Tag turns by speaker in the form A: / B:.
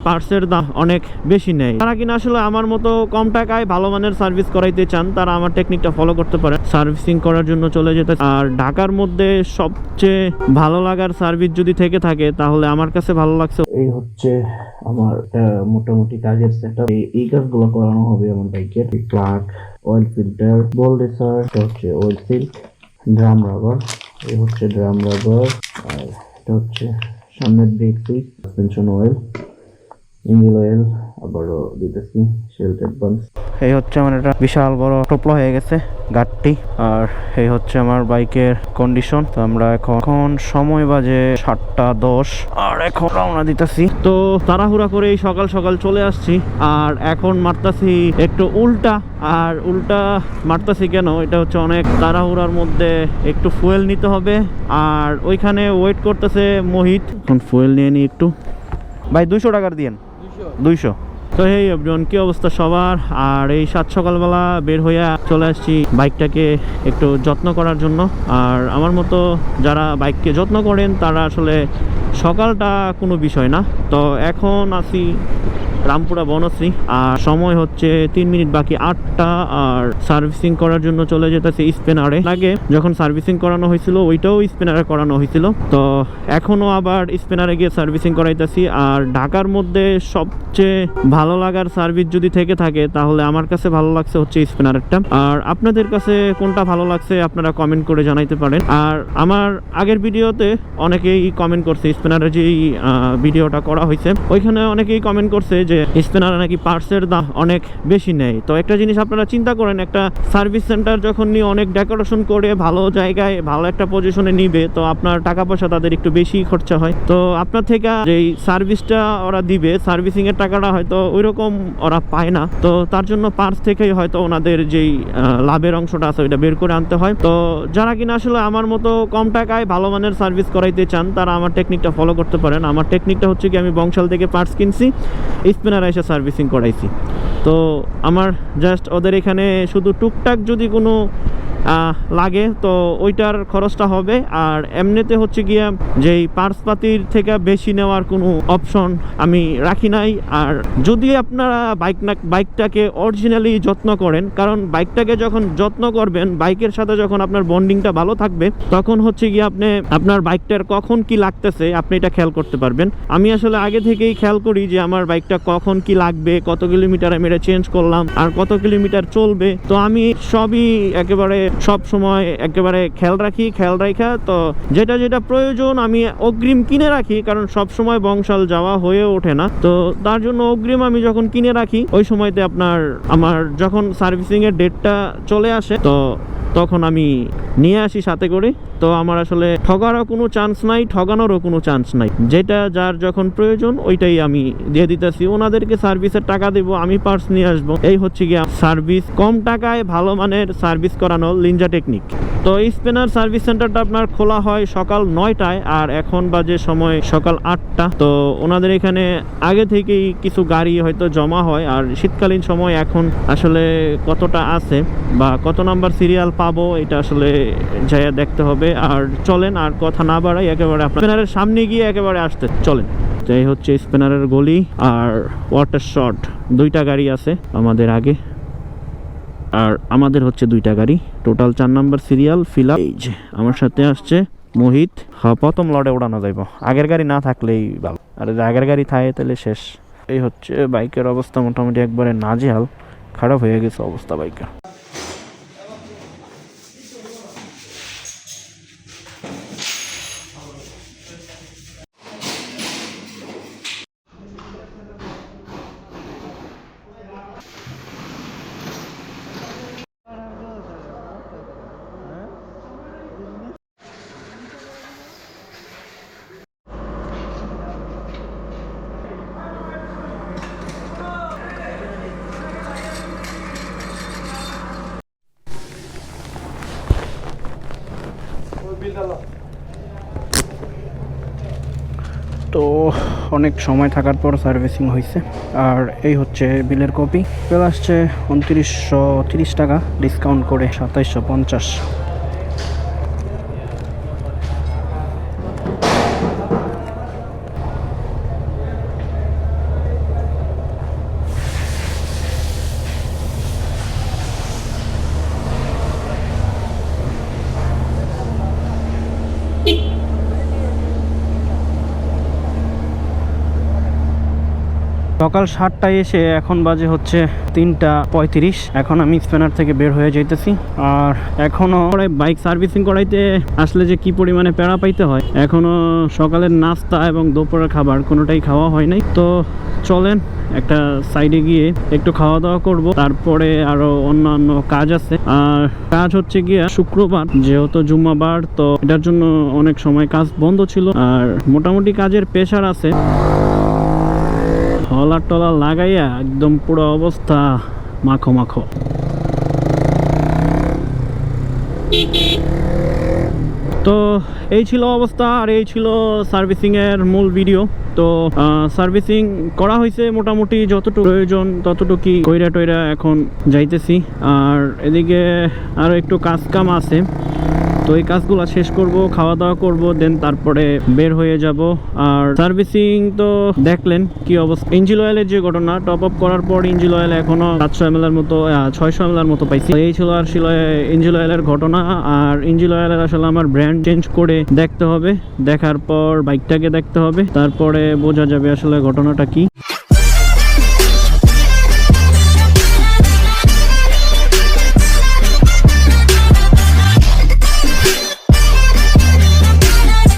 A: পার্টসের দাম অনেক বেশি নেয় তারা কিনা আসলে আমার মতো কম টাকায় ভালো মানের সার্ভিস করাইতে চান, তারা আমার টেকনিকটা ফলো করতে পারে। সার্ভিসিং করার জন্য চলে যেতে আর ঢাকার মধ্যে সবচেয়ে ভালো লাগার সার্ভিস যদি থেকে থাকে, তাহলে আমার কাছে ভালো লাগছে।
B: এই হচ্ছে আমার মোটামুটি কাজের সেটআপ এই কাজগুলো করানো হবে আমার বাইকের plug oil filter ball racer হচ্ছে অয়েল সিল্ক ড্রাম রাবার এই হচ্ছে ড্রাম রাবার আর এটা হচ্ছে সামনের brake switch suspension oil oil আবারও দিতেছি
A: এই হচ্ছে আমার একটা বিশাল বড় হয়ে গেছে গাড়টি। আর এই হচ্ছে আমার বাইকের কন্ডিশন তো আমরা এখন এখন সময় বাজে সাতটা দশ। আর এখন রওনা দিতেছি। তো তাড়াহুড়া করে সকাল সকাল চলে আসছি। আর এখন মারতাছি একটু উল্টা। আর উল্টা মারতাছি কেন? এটা হচ্ছে অনেক তাড়াহুড়ার মধ্যে একটু ফুয়েল নিতে হবে। আর ওইখানে ওয়েট করতেছে মোহিত। এখন ফুয়েল নিয়ে নিই একটু। ভাই, দুইশো টাকার দিয়েন। দুইশো? তো এই এভরিওয়ান কি অবস্থা সবার? আর এই সাত সকালবেলা বের হইয়া চলে আসছি বাইকটাকে একটু যত্ন করার জন্য। আর আমার মতো যারা বাইককে যত্ন করেন, তারা আসলে সকালটা কোনো বিষয় না। তো এখন আছি রামপুরা বনশ্রী, আর সময় হচ্ছে তিন মিনিট বাকি আটটা, আর সার্ভিসিং করার জন্য চলে যেতেছে স্পেনারে। আগে যখন সার্ভিসিং করানো হয়েছিল, ওইটাও স্পেনারে করানো হয়েছিল। তো এখনও আবার স্পেনারে গিয়ে সার্ভিসিং করাইতেছি, আর ঢাকার মধ্যে সবচেয়ে ভালো লাগার সার্ভিস যদি থেকে থাকে, তাহলে আমার কাছে ভালো লাগছে হচ্ছে স্পেনারেরটা। আর আপনাদের কাছে কোনটা ভালো লাগছে, আপনারা কমেন্ট করে জানাইতে পারেন। আর আমার আগের ভিডিওতে অনেকেই কমেন্ট করছে স্পেনারের ভিডিওটা করা হয়েছে, ওইখানে অনেকেই কমেন্ট করছে যে নাকি পার্টসের দাম অনেক বেশি নেয় তো একটা জিনিস আপনারা চিন্তা করেন, একটা সার্ভিস সেন্টার যখন নিয়ে অনেক ডেকোরেশন করে, ভালো জায়গায়, ভালো একটা পজিশনে নিবে, তো আপনার টাকা পয়সা তাদের একটু বেশি খরচা হয়। তো আপনার থেকে যেই সার্ভিসটা ওরা দিবে সার্ভিসিং এর টাকাটা হয়তো ওইরকম ওরা পায় না। তো তার জন্য পার্টস থেকেই হয়তো ওনাদের যেই লাভের অংশটা আছে, ওইটা বের করে আনতে হয়। তো যারা কিনা আসলে আমার মতো কম টাকায় ভালো মানের সার্ভিস করাইতে চান, তারা আমার টেকনিকটা ফলো করতে পারেন। আমার টেকনিকটা হচ্ছে কি, আমি বংশাল থেকে পার্টস কিনছি স্পিনার এসে সার্ভিসিং করাইছি। তো আমার জাস্ট ওদের এখানে শুধু টুকটাক যদি কোনো লাগে, তো ওইটার খরচটা হবে। আর এমনিতে হচ্ছে গিয়া যেই পার্সপাতির থেকে বেশি নেওয়ার কোনো অপশন আমি রাখি নাই। আর যদি আপনারা বাইক না বাইকটাকে অরিজিনালি যত্ন করেন, কারণ বাইকটাকে যখন যত্ন করবেন বাইকের সাথে যখন আপনার বন্ডিংটা ভালো থাকবে, তখন হচ্ছে গিয়ে আপনি আপনার বাইকটার কখন কি লাগতেছে, আপনি এটা খেয়াল করতে পারবেন। আমি আসলে আগে থেকেই খেয়াল করি যে আমার বাইকটা কখন কি লাগবে, কত কিলোমিটার আমি এটা চেঞ্জ করলাম, আর কত কিলোমিটার চলবে। তো আমি সবই একেবারে সব সময় একেবারে খেয়াল রাখি, খেয়াল রাখা তো যেটা যেটা প্রয়োজন আমি অগ্রিম কিনে রাখি, কারণ সব সময় বংশাল যাওয়া হয়ে ওঠে না। তো তার জন্য অগ্রিম আমি যখন কিনে রাখি, ওই সময়তে আপনার, আমার যখন সার্ভিসিং এর ডেটটা চলে আসে, তো তখন আমি নিয়ে আসি সাথে করে তো আমার আসলে ঠগারও কোনো চান্স নাই, ঠগানোরও কোনো চান্স নাই। যেটা যার যখন প্রয়োজন, ওইটাই আমি দিয়ে দিতেছি। ওনাদেরকে সার্ভিসের টাকা দেবো, আমি পার্স নিয়ে আসব। এই হচ্ছে গিয়ে সার্ভিস কম টাকায় ভালো মানের সার্ভিস করানো লিঞ্জা টেকনিক তো স্পেনার সার্ভিস সেন্টারটা আপনার খোলা হয় সকাল নয়টায় আর এখন বাজে সময় সকাল আটটা। তো ওনাদের এখানে আগে থেকেই কিছু গাড়ি হয়তো জমা হয় আর শীতকালীন সময় এখন আসলে কতটা আছে বা কত নাম্বার সিরিয়াল পাবো এটা আসলে যাইয়া দেখতে হবে। আর চলেন, আর কথা না বাড়াই একেবারে আপনার সামনে গিয়ে একেবারে আসতে। চলেন। এই হচ্ছে স্পেনারের গলি আর ওয়াটার শট। দুইটা গাড়ি আছে আমাদের আগে। আর আমাদের হচ্ছে দুইটা গাড়ি। টোটাল চার নাম্বার সিরিয়াল ফিলা যে, আমার সাথে আসছে মোহিত। হ্যাঁ প্রথম লড়ে ওড়ানো যাইব। আগের গাড়ি না থাকলেই ভালো। আর যদি আগের গাড়ি থাকে তাহলে শেষ। এই হচ্ছে বাইকের অবস্থা মোটামুটি একবারে নাজেহাল। খারাপ হয়ে গেছে অবস্থা বাইকের। তো অনেক সময় থাকার পর সার্ভিসিং হয়েছে আর এই হচ্ছে বিলের কপি। বিল আসছে উনত্রিশশো তিরিশ টাকা ডিসকাউন্ট করে সাতাইশশো পঞ্চাশ। সকাল সাতটায় এসে এখন বাজে হচ্ছে তিনটা পঁয়ত্রিশ। এখন আমি স্প্যানার থেকে বের হয়ে যাইতেছি। আর এখনও বাইক সার্ভিসিং করাইতে আসলে যে কি পরিমাণে প্যারা পাইতে হয়, এখনও সকালের নাস্তা এবং দুপুরের খাবার কোনোটাই খাওয়া হয় নাই। তো চলেন একটা সাইডে গিয়ে একটু খাওয়া দাওয়া করব। তারপরে আরও অন্যান্য কাজ আছে। আর কাজ হচ্ছে গিয়া শুক্রবার, যেহেতু জুম্মাবার, তো এটার জন্য অনেক সময় কাজ বন্ধ ছিল। আর মোটামুটি কাজের প্রেশার আছে। হলার টলার লাগাইয়া একদম পুরো অবস্থা মাখো মাখো। তো এই ছিল অবস্থা আর এই ছিল সার্ভিসিং এর মূল ভিডিও। তো সার্ভিসিং করা হয়েছে মোটামুটি যতটুকু প্রয়োজন ততটুকুই কইরা টইরা এখন যাইতেছি। আর এদিকে আরও একটু কাজ কাম আছে। তো এই কাজগুলো শেষ করব খাওয়া দাওয়া করব দেন তারপরে বের হয়ে যাব। আর সার্ভিসিং তো দেখলেন কি অবস্থা। ইঞ্জিল অয়েলের যে ঘটনা টপ আপ করার পর ইঞ্জিল অয়েল এখনও সাতশো এম এর মতো ছয়শো এম এর মতো পাইছি। এই ছিল আর ইঞ্জিল অয়েলের ঘটনা। আর ইঞ্জিল অয়েলের আসলে আমার ব্র্যান্ড চেঞ্জ করে দেখতে হবে। দেখার পর বাইকটাকে দেখতে হবে। তারপরে বোঝা যাবে আসলে ঘটনাটা কি।